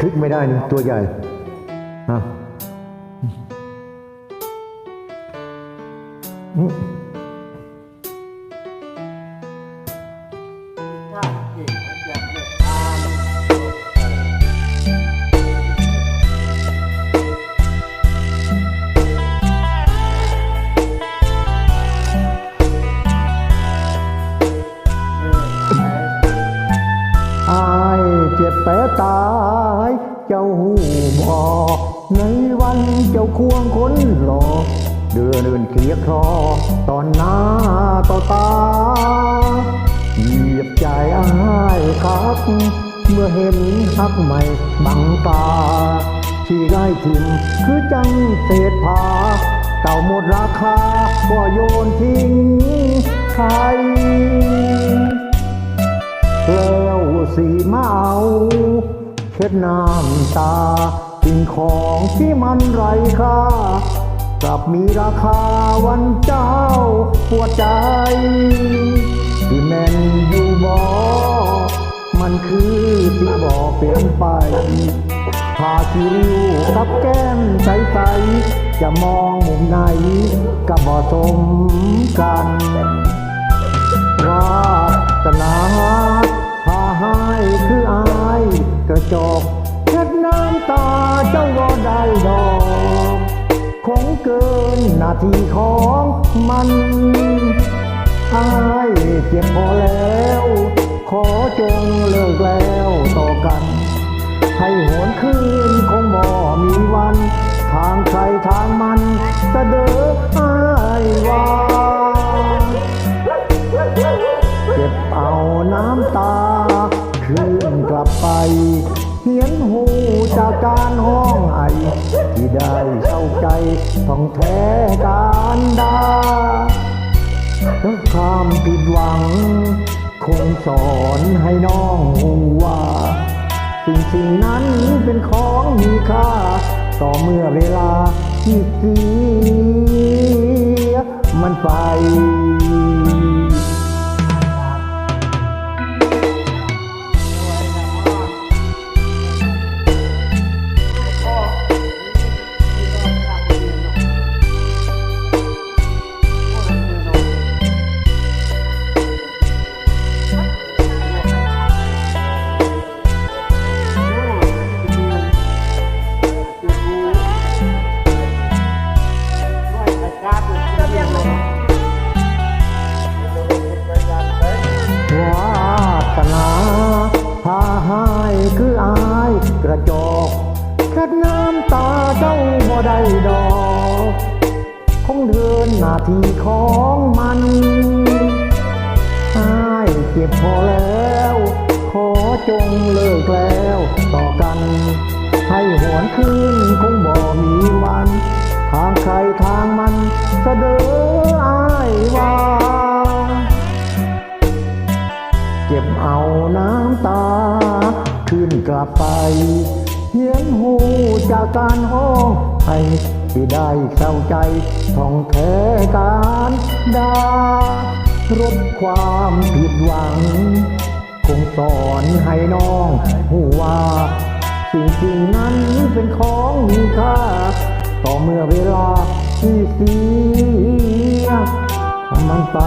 คลิกไม่ได้นี่ตัวใหญ่อะ เจ้าหูบอในวันเจ้าควงคนรอเดือนเดินเคียร์คลอตอนหน้าต่อตาเหยียบใจอายครับ เมื่อเห็นฮักใหม่บังตา ที่ได้ทิมคือจังเศษผาเก่าหมดราคาก็โยนทิ้งใคร ช็ดน้ำตาสิ่งของที่มันไร้ค่ากลับมีราคาวันเจ้าปวดใจที่แม่นอยู่บ่มันคือที่บ่เปลี่ยนไปผ้าคิริวกับแก้มใสๆจะมองมุมไหนก็บ่สมกันวาสนาพาให้ กระจกเช็ดน้ำตาเจ้าก็ได้ดอกคงเกินหน้าที่ของมันอายเจ็บพอแล้ว ขอจงเลิกแล้วต่อกัน ให้หวนคืนคงบ่มีวัน ทางใครทางมันจะเสดออายว่า จากการห้องไอที่ได้เข้าใจท่องแท้การดาแล้วความผิดหวัง คงสอนให้น้องหูว่า สิ่งสิ่งนั้นเป็นของมีค่า ต่อเมื่อเวลาที่เสียมันไป คืออายกระจอกแค่น้ำตาเจ้าบ่ได้ดอกคงเดินหน้าที่ของมันอายเจ็บพอแล้ว ขอจงเลิกแล้วต่อกัน ให้หวนคืนคงบ่มีวัน ทางใครทางมันเสดอ ไปเหียนหูจากการห้องให้ที่ได้เข้าใจท่องแท้การดารดความผิดหวัง คงสอนให้น้องหูว่า สิ่งสิ่งนั้นเป็นของมีค่า ต่อเมื่อเวลาที่เสียมันไป